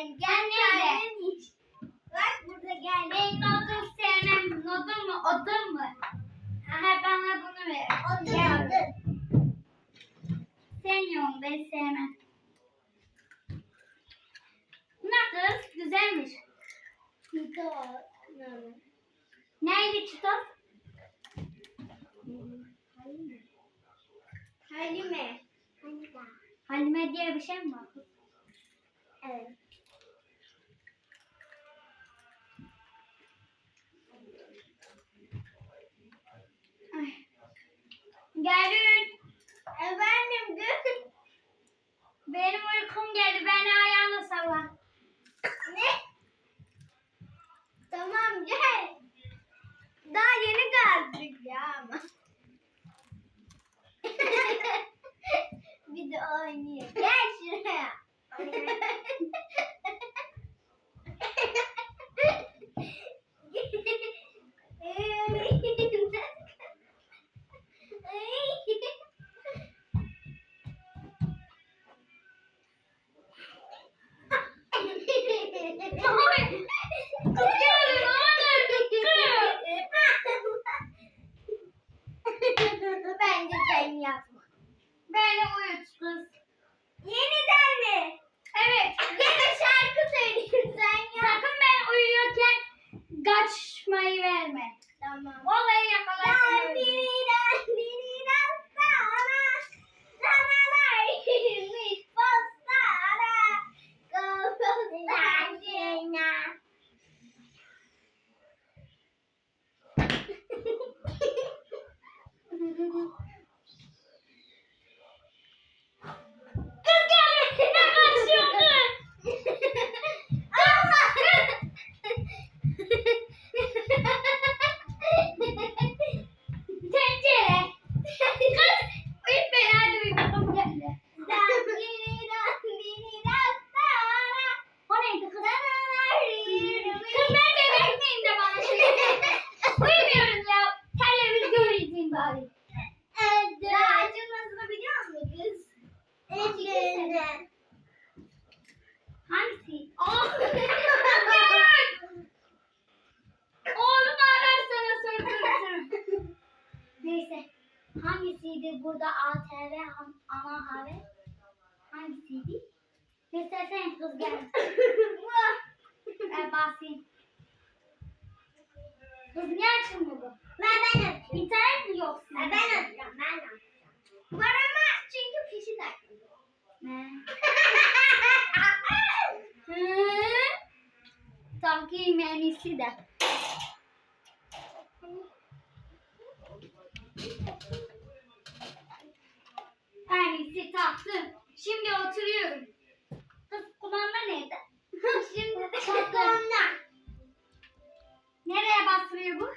Ben gelmem hiç. Bak burada gel. Benim odun sevmem. Odun mu? Odun mu? Aha bana bunu ver. Odun ya. odun. Sevmiyorum ben sevmem. Bunlar kız güzelmiş. Çitos. Neydi çitos? Halime. Halime diye bir şey mi var? Evet. Daddy Hangisiydi burada ATV an- ana haber? Hangisiydi? Göstersene kız gel. Ben basayım. Kız niye bu? Ben ben atacağım. İnternet mi yok? Ben atacağım. Ben atacağım. Var ama çünkü fişi takıldı. En iyisi de. İyisi taktım. Şimdi oturuyorum. Kız kumanda nerede? Şimdi de ondan. Nereye bastırıyor bu?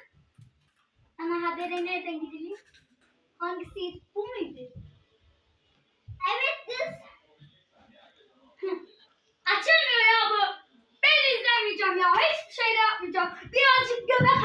Ana habere nereden gidiliyor? Hangisi? Bu muydu? Evet kız. Açılmıyor ya bu. Ben izlemeyeceğim ya. Hiçbir şey de yapmayacağım. Birazcık göbek